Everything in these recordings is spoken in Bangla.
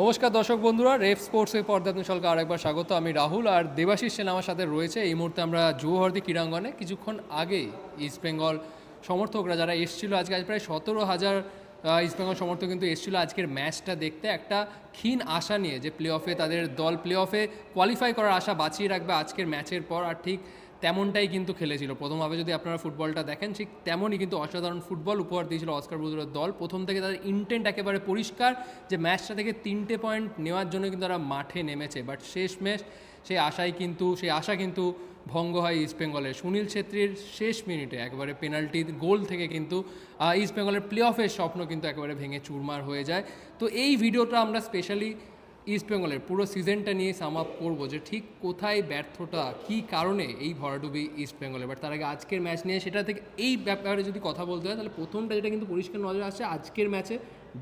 নমস্কার দর্শক বন্ধুরা, রেফ স্পোর্টসের পর্দা আপনি সকলকে আরেকবার স্বাগত। আমি রাহুল আর দেবাশিস সেন আমার সাথে রয়েছে। এই মুহূর্তে আমরা যুবভারতী ক্রীড়াঙ্গনে কিছুক্ষণ আগেই ইস্ট বেঙ্গল সমর্থকরা যারা এসেছিল আজকে, আজ প্রায় সতেরো হাজার ইস্ট বেঙ্গল সমর্থক কিন্তু এসেছিল আজকের ম্যাচটা দেখতে। একটা ক্ষীণ আশা নিয়ে যে প্লে অফে তাদের দল প্লে অফে কোয়ালিফাই করার আশা বাঁচিয়ে রাখবে আজকের ম্যাচের পর। আর ঠিক তেমনটাই কিন্তু খেলেছিল। প্রথমভাবে যদি আপনারা ফুটবলটা দেখেন ঠিক তেমনই কিন্তু অসাধারণ ফুটবল উপহার দিয়েছিল অস্কার ব্রুজের দল। প্রথম থেকে তাদের ইন্টেন্ট একেবারে পরিষ্কার যে ম্যাচটা থেকে তিনটে পয়েন্ট নেওয়ার জন্য কিন্তু তারা মাঠে নেমেছে। বাট শেষ ম্যাচ সেই আশাই কিন্তু সেই আশা কিন্তু ভঙ্গ হয় ইস্ট বেঙ্গলের সুনীল ছেত্রীর শেষ মিনিটে একবারে পেনাল্টি গোল থেকে কিন্তু আহ, ইস্ট বেঙ্গলের প্লে অফের স্বপ্ন কিন্তু একেবারে ভেঙে চুরমার হয়ে যায়। তো এই ভিডিওটা আমরা স্পেশালি ইস্ট বেঙ্গলের পুরো সিজনটা নিয়ে সাম আপ করব যে ঠিক কোথায় ব্যর্থতা, কি কারণে এই ভরাডুবি ইস্ট বেঙ্গলে বাট তার আগে আজকের ম্যাচ নিয়ে সেটা থেকে এই ব্যাপারে যদি কথা বলতে হয়, তাহলে প্রথমটা যেটা কিন্তু পরিষ্কার নজরে আসছে, আজকের ম্যাচে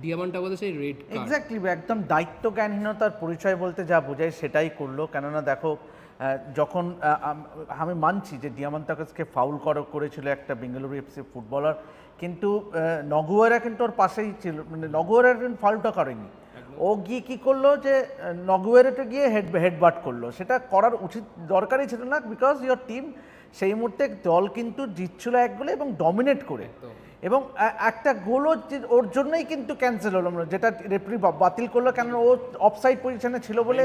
ডিয়ামান্টা বলতে সেই রেড এক্স্যাক্টলি একদম দায়িত্ব জ্ঞানহীনতার পরিচয় বলতে যা বোঝায় সেটাই করল। কেননা দেখো যখন আমি মানছি যে ডিয়ামান্তাকাসকে ফাউল কর, করেছিল একটা বেঙ্গালুরু এফসি ফুটবলার কিন্তু নগুয়ারা কিন্তু ওর পাশেই ছিল মানে নগুয়ারা কিন্তু ফাউলটা করেনি। ও গিয়ে কি করল যে আহ, নগুয়ারাতে গিয়ে হেড হেডবাট করল। সেটা করার উচিত দরকারই ছিল না বিকজ ইয়োর টিম সেই মুহূর্তে দল কিন্তু জিতছিল এক গোলে এবং ডমিনেট করে। এবং একটা গোলও ওর জন্যই কিন্তু ক্যান্সেল হলো যেটা রেফারি বাতিল করল কেন ও অফসাইড পজিশনে ছিল বলে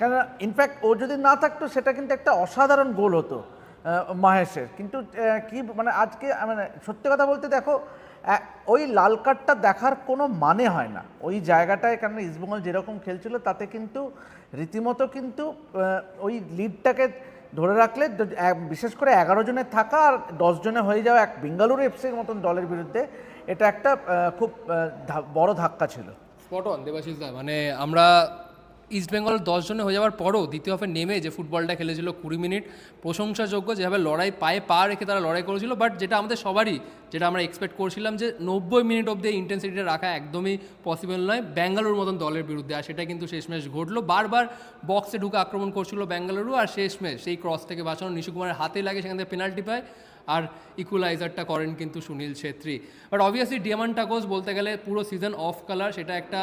কেন ইনফ্যাক্ট ও যদি না থাকতো সেটা কিন্তু একটা অসাধারণ গোল হতো মাহেশের। কিন্তু কি মানে আজকে মানে সত্যি কথা বলতে দেখো ওই লাল কার্ডটা দেখার কোনো মানে হয় না। ওই জায়গাটায় কেন ইস্টবেঙ্গল যেরকম খেলছিল, তাতে কিন্তু রীতিমতো কিন্তু ওই লিডটাকে ধরে রাখলে বিশেষ করে এগারো জনের থাকা আর দশ জনে হয়ে যাওয়া এক বেঙ্গালুরু এফসির মতন দলের বিরুদ্ধে, এটা একটা খুব বড় ধাক্কা ছিল। স্পট অন দেবাশিস মানে আমরা ইস্ট বেঙ্গল দশ জনে হয়ে যাওয়ার পরও দ্বিতীয় হাফে নেমে যে ফুটবলটা খেলেছিল কুড়ি মিনিট প্রশংসাযোগ্য যেভাবে লড়াই পায়ে পা রেখে তারা লড়াই করেছিল বাট যেটা আমাদের সবারই, যেটা আমরা এক্সপেক্ট করছিলাম যে নব্বই মিনিট অব্দি ইন্টেন্সিটিটা রাখা একদমই পসিবল নয় ব্যাঙ্গালুর মতন দলের বিরুদ্ধে, আর সেটা কিন্তু শেষ ম্যাচ ঘটলো। বারবার বক্সে ঢুকে আক্রমণ করছিল ব্যাঙ্গালুরু, আর শেষ ম্যাচ সেই ক্রস থেকে বাঁচানো নিশু কুমারের হাতে লাগে সেখান থেকে পেনাল্টি পায়। আর ইকুয়ালাইজারটা করেন কিন্তু Sunil Chhetri. But obviously Diamantakos বলতে গেলে পুরো সিজন অফ কালার সেটা একটা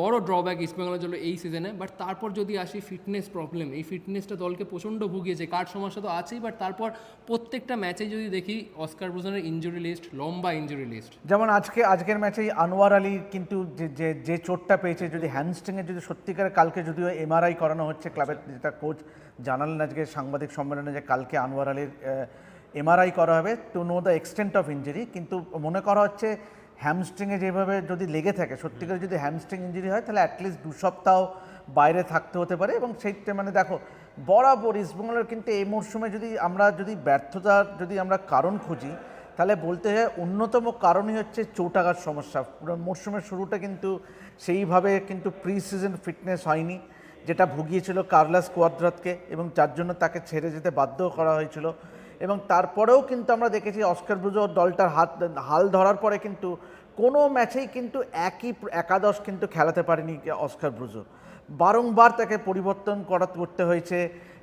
বড় ড্রব্যাক ইস্টবেঙ্গলের জন্য এই সিজনে বাট তারপর যদি আসি ফিটনেস প্রবলেম এই ফিটনেসটা দলকে প্রচণ্ড ভুগিয়েছে কার সমস্যা তো আছেই বাট তারপর প্রত্যেকটা ম্যাচে যদি দেখি অস্কার ব্রুজনের ইঞ্জুরি লিস্ট লম্বা ইঞ্জুরি লিস্ট যেমন আজকে, আজকের ম্যাচেই আনোয়ার আলী কিন্তু যে যে চোটটা পেয়েছে, যদি হ্যামস্ট্রিংয়ে যদি সত্যিকার কালকে যদিও এমআরআই করানো হচ্ছে ক্লাবের যেটা কোচ জানালেন আজকে সাংবাদিক সম্মেলনে যে কালকে আনোয়ার আলীর এমআরআই করা হবে to know the extent of injury কিন্তু মনে করা হচ্ছে হ্যামস্ট্রিংয়ে যেভাবে যদি লেগে থাকে সত্যিকার যদি হ্যামস্ট্রিং ইঞ্জুরি হয়, তাহলে অ্যাটলিস্ট দু সপ্তাহ বাইরে থাকতে হতে পারে এবং সেইটা মানে দেখো, বরাবর ইস্টবেঙ্গলের কিন্তু এই মরশুমে যদি আমরা যদি ব্যর্থতার যদি আমরা কারণ খুঁজি, তাহলে বলতে হয় অন্যতম কারণই হচ্ছে চৌটাঘাত সমস্যা। মরশুমের শুরুটা কিন্তু সেইভাবে কিন্তু প্রি সিজন ফিটনেস হয়নি, যেটা ভুগিয়েছিল কার্লাস কোয়াদ্রাতকে এবং যার জন্য তাকে ছেড়ে যেতে বাধ্য করা হয়েছিল। এবং তারপরেও কিন্তু আমরা দেখেছি অস্কার ব্রুজো দলটার হাত, হাল ধরার পরে কিন্তু কোনো ম্যাচেই কিন্তু একই একাদশ কিন্তু খেলাতে পারেনি অস্কার ব্রুজো। বারংবার তাকে পরিবর্তন করা করতে হয়েছে।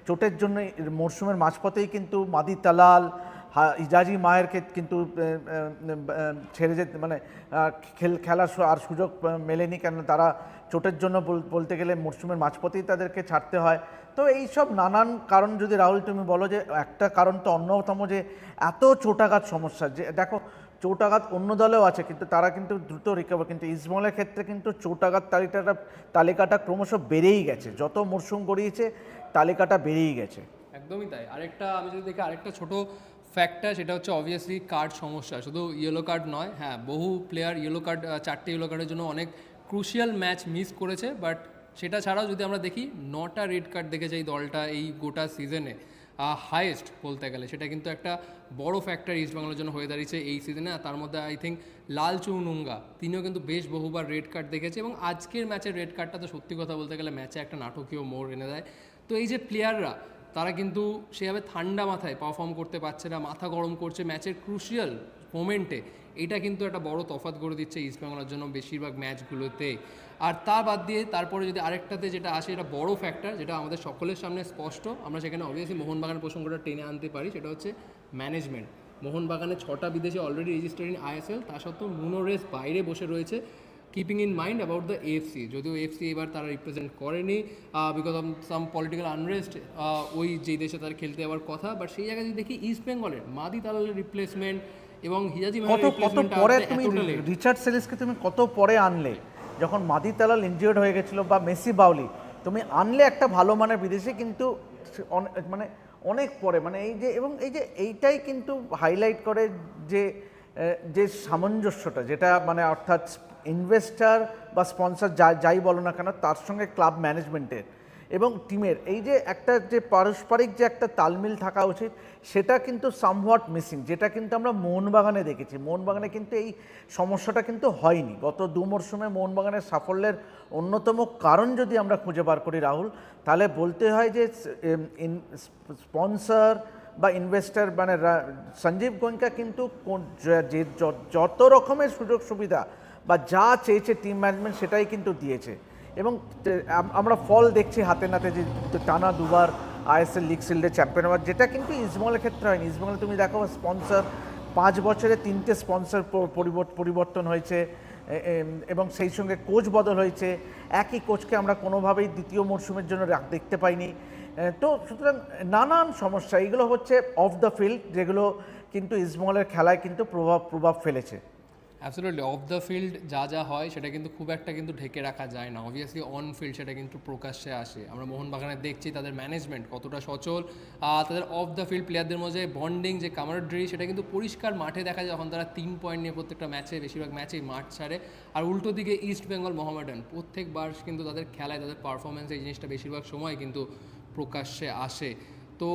চোটের জন্য মরশুমের মাঝপথেই কিন্তু মাদি তালাল ইজাজি মায়েরকে কিন্তু ছেড়ে যেতে মানে খেল, খেলার আর সুযোগ মেলেনি কেন তারা চোটের জন্য বল- বলতে গেলে মরশুমের মাঝপথেই তাদেরকে ছাড়তে হয়। তো এই সব নানান কারণ যদি রাহুল তুমি বলো যে, একটা কারণ তো অন্যতম যে, এত চোটাঘাত সমস্যা। যে, দেখো, চোটাঘাত অন্য দলেও আছে, কিন্তু তারা কিন্তু দ্রুত রিকভার কিন্তু ইসবলের ক্ষেত্রে কিন্তু চোটাঘাত তালিকাটা তালিকাটা ক্রমশ বেড়েই গেছে। যত মরশুম গড়িয়েছে, তালিকাটা বেড়েই গেছে। একদমই তাই। আরেকটা, আমি যদি দেখি আরেকটা ছোট ফ্যাক্টর সেটা হচ্ছে অবভিয়াসলি কার্ড সমস্যা। শুধু ইয়েলো কার্ড নয় হ্যাঁ বহু প্লেয়ার ইয়েলো কার্ড চারটে ইয়েলো কার্ডের জন্য অনেক ক্রুশিয়াল ম্যাচ মিস করেছে বাট সেটা ছাড়াও যদি আমরা দেখি, নটা রেড কার্ড দেখেছে এই দলটা এই গোটা সিজনে হায়েস্ট বলতে গেলে, সেটা কিন্তু একটা বড় ফ্যাক্টর ইস্ট বাংলার জন্য হয়ে দাঁড়িয়েছে এই সিজনে আর তার মধ্যে আই থিঙ্ক লাল চৌনুঙ্গা তিনিও কিন্তু বেশ বহুবার রেড কার্ড দেখেছে এবং আজকের ম্যাচের রেড কার্ডটা তো সত্যি কথা বলতে গেলে ম্যাচে একটা নাটকীয় মোড় এনে দেয়। তো এই যে প্লেয়াররা তারা কিন্তু সেভাবে ঠান্ডা মাথায় পারফর্ম করতে পারছে না, মাথা গরম করছে। ম্যাচের ক্রুশিয়াল মোমেন্টে এটা কিন্তু একটা বড় তফাৎ করে দিচ্ছে ইস্ট বেঙ্গলের জন্য বেশিরভাগ ম্যাচগুলোতে আর তা বাদ দিয়ে তারপরে যদি আরেকটাতে যেটা আসে, এটা বড় ফ্যাক্টর যেটা আমাদের সকলের সামনে স্পষ্ট। আমরা সেখানে অবভিয়াসলি মোহনবাগানের প্রসঙ্গটা টেনে আনতে পারি, সেটা হচ্ছে ম্যানেজমেন্ট মোহনবাগানে ছটা বিদেশে অলরেডি রেজিস্টার্ড ইন আইএসএল তা সত্ত্বেও মুনো রেস বাইরে বসে রয়েছে keeping in mind about the FC যদিও এফসি এবার তারা রিপ্রেজেন্ট করেনি because of some political unrest ওই যেই দেশে তার খেলতে যাওয়ার কথা। বাট সেই জায়গায় যদি দেখি ইস্ট বেঙ্গলের মাদি তালালের রিপ্লেসমেন্ট এবং হিজাজি কত কত পরে তুমি রিচার্ড সেলিসকে তুমি কত পরে আনলে? যখন মাদি তালাল ইনজিওর্ড হয়ে গেছিল বা মেসি বাউলি তুমি আনলে একটা ভালো মানের বিদেশি কিন্তু মানে অনেক পরে মানে এই যে এবং এই যে এইটাই কিন্তু হাইলাইট করে যে যে সামঞ্জস্যটা যেটা মানে অর্থাৎ ইনভেস্টার বা স্পন্সর যা যাই বলো না কেন তার সঙ্গে ক্লাব ম্যানেজমেন্টের এবং টিমের এই যে একটা যে পারস্পরিক যে একটা তালমিল থাকা উচিত, সেটা কিন্তু সামহোয়াট মিসিং যেটা কিন্তু আমরা মোহনবাগানে দেখেছি। মোহনবাগানে কিন্তু এই সমস্যাটা কিন্তু হয়নি। গত দু মরশুমে মোহনবাগানের সাফল্যের অন্যতম কারণ যদি আমরা খুঁজে বার করি রাহুল, তাহলে বলতে হয় যে স্পন্সর বা ইনভেস্টার মানে সঞ্জীব গোয়েঙ্কা কিন্তু যে যত রকমের সুযোগ সুবিধা বা যা চেয়েছে টিম ম্যানেজমেন্ট সেটাই কিন্তু দিয়েছে। এবং আমরা ফল দেখছি হাতে নাতে যে টানা দুবার আইএসএল লিগ শিল্ডে চ্যাম্পিয়ন হওয়ার, যেটা কিন্তু ইসমলের ক্ষেত্রে হয়নি। ইসমলে তুমি দেখো স্পন্সর পাঁচ বছরে তিনটে স্পন্সর পরিবর্তন হয়েছে এবং সেই সঙ্গে কোচ বদল হয়েছে। একই কোচকে আমরা কোনোভাবেই দ্বিতীয় মরশুমের জন্য দেখতে পাইনি। তো সুতরাং নানান সমস্যা, এগুলো হচ্ছে অফ দ্য ফিল্ড যেগুলো কিন্তু ইসমলের খেলায় কিন্তু প্রভাব প্রভাব ফেলেছে। অ্যাবসলিউটলি অফ দ্য ফিল্ড যা যা হয়, সেটা কিন্তু খুব একটা কিন্তু ঢেকে রাখা যায় না। অবভিয়াসলি অন ফিল্ড সেটা কিন্তু প্রকাশ্যে আসে। আমরা মোহনবাগানে দেখছি তাদের ম্যানেজমেন্ট কতটা সচল। তাদের অফ দ্য ফিল্ড প্লেয়ারদের মধ্যে বন্ডিং যে কামারাড্রি সেটা কিন্তু পরিষ্কার মাঠে দেখা যায় যখন তারা তিন পয়েন্ট নিয়ে প্রত্যেকটা ম্যাচে বেশিরভাগ ম্যাচেই মাঠ ছাড়ে। আর উল্টো দিকে ইস্ট বেঙ্গল মোহামেডান প্রত্যেকবার কিন্তু তাদের খেলায় তাদের পারফরমেন্স এই জিনিসটা বেশিরভাগ সময় কিন্তু প্রকাশ্যে আসে। তো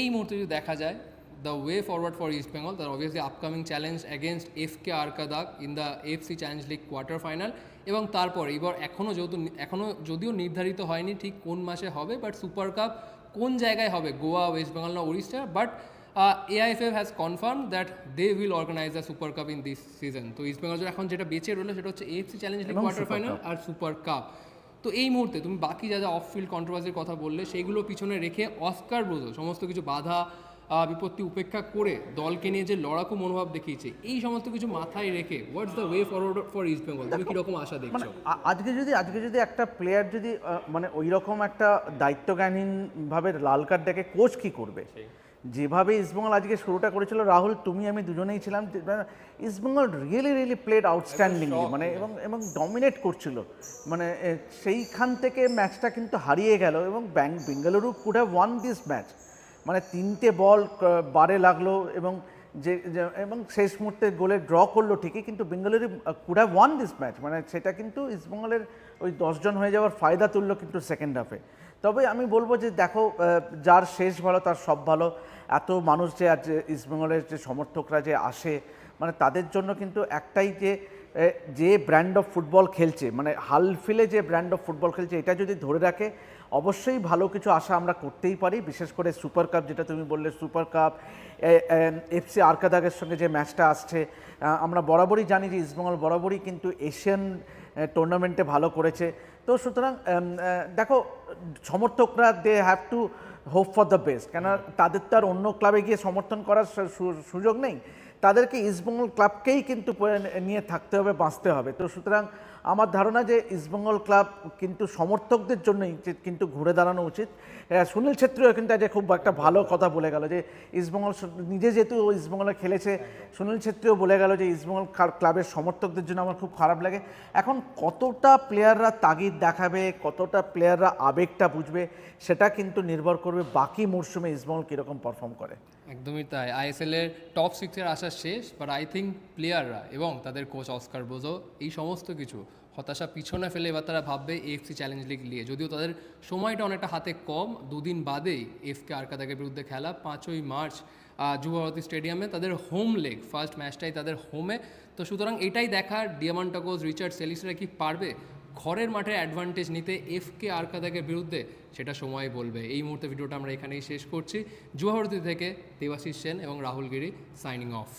এই মুহূর্তে যদি দেখা যায় the way forward for East Bengal, তার obviously upcoming challenge against FK Arkadak in the AFC Challenge League quarter final এবং তারপর এবার এখনও যেহেতু এখনও যদিও নির্ধারিত হয়নি ঠিক কোন মাসে হবে বাট সুপার কাপ কোন জায়গায় হবে? গোয়া ওয়েস্ট বেঙ্গল না Orissa but AIFF has confirmed that they will organize the super cup in this season তো ইস্ট বেঙ্গল এখন যেটা বেঁচে রইল সেটা হচ্ছে AFC challenge league quarter final আর সুপার কাপ তো এই মুহূর্তে তুমি বাকি যা যা অফ ফিল্ড কন্ট্রোভার্সির কথা বললে সেইগুলো পিছনে রেখে অস্কার ব্রোজো সমস্ত কিছু বাধা বিপত্তি উপেক্ষা করে দলকে নিয়ে যে লড়াকু মনোভাব দেখিয়েছে এই সমস্ত কিছু মাথায় রেখে what's the way forward for East Bengal তুমি কীরকম আশা মানে দেখছ আজকে যদি আজকে যদি একটা প্লেয়ার যদি মানে ওই রকম একটা দায়িত্বজ্ঞানহীনভাবে লাল কার্ড দেখে কোচ কি করবে? যেভাবে ইস্টবেঙ্গল আজকে শুরুটা করেছিল রাহুল তুমি আমি দুজনেই ছিলাম মানে, East Bengal really really played outstandingly মানে এবং এবং ডমিনেট করছিল। মানে সেইখান থেকে ম্যাচটা কিন্তু হারিয়ে গেল এবং ব্যাং Bengaluru could have won this match মানে তিনটে বল বারে লাগল এবং যে এবং শেষ মুহূর্তে গোলে ড্র করল ঠিকই, কিন্তু Bengaluru could have won this match মানে সেটা কিন্তু ইস্টবেঙ্গলের ওই দশজন হয়ে যাওয়ার ফায়দা তুললো কিন্তু সেকেন্ড হাফে তবে আমি বলব যে, দেখো যার শেষ ভালো, তার সব ভালো। এত মানুষ যে আজ ইস্টবেঙ্গলের যে সমর্থকরা যে আসে মানে তাদের জন্য কিন্তু একটাই যে যে ব্র্যান্ড অফ ফুটবল খেলছে মানে হালফিলে যে ব্র্যান্ড অফ ফুটবল খেলছে, এটা যদি ধরে রাখে অবশ্যই ভালো কিছু আশা আমরা করতেই পারি, বিশেষ করে সুপার কাপ যেটা তুমি বললে সুপার কাপ এফসি আরকাদাগের সঙ্গে যে ম্যাচটা আসছে আমরা বরাবরই জানি যে ইস্টবেঙ্গল বরাবরই কিন্তু এশিয়ান টুর্নামেন্টে ভালো করেছে। তো সুতরাং দেখো, সমর্থকরা they have to hope for the best কেন তাদের তো আর অন্য ক্লাবে গিয়ে সমর্থন করার সুযোগ নেই। তাদেরকে ইস্টবেঙ্গল ক্লাবকেই কিন্তু নিয়ে থাকতে হবে, বাঁচতে হবে। তো সুতরাং আমার ধারণা যে ইস্টবেঙ্গল ক্লাব কিন্তু সমর্থকদের জন্যই কিন্তু ঘুরে দাঁড়ানো উচিত। সুনীল ছেত্রীও কিন্তু আজ খুব একটা ভালো কথা বলে গেল যে ইস্টবেঙ্গল নিজে যেহেতু ইস্টবেঙ্গলে খেলেছে সুনীল ছেত্রীও বলে গেল যে ইস্টবেঙ্গল ক্লাবের সমর্থকদের জন্য আমার খুব খারাপ লাগে। এখন কতটা প্লেয়াররা তাগিদ দেখাবে কতটা প্লেয়াররা আবেগটা বুঝবে সেটা কিন্তু নির্ভর করবে বাকি মরশুমে ইস্টবেঙ্গল কীরকম পারফর্ম করে। একদমই তাই। আইএসএল এর টপ সিক্সের আসা শেষ বাট আই থিঙ্ক প্লেয়াররা এবং তাদের কোচ অস্কার বোঝো এই সমস্ত কিছু হতাশা পিছনে ফেলে এবার তারা ভাববে এফসি চ্যালেঞ্জ লিগ নিয়ে। যদিও তাদের সময়টা অনেকটা হাতে কম, দুদিন বাদেই এফকে আরকাদাকের বিরুদ্ধে খেলা পাঁচই মার্চ যুবভারতী স্টেডিয়ামে তাদের হোম লেগ ফার্স্ট ম্যাচটাই তাদের হোমে তো সুতরাং এটাই দেখার ডিয়ামান্টাকোজ রিচার্ড সেলিসরা কি পারবে ঘরের মাঠে অ্যাডভান্টেজ নিতে এফকে আরকাদাকের বিরুদ্ধে? সেটা সময় বলবে। এই মুহূর্তে ভিডিওটা আমরা এখানেই শেষ করছি। যুবভারতী থেকে দেবাশিস সেন এবং রাহুল গিরি সাইনিং অফ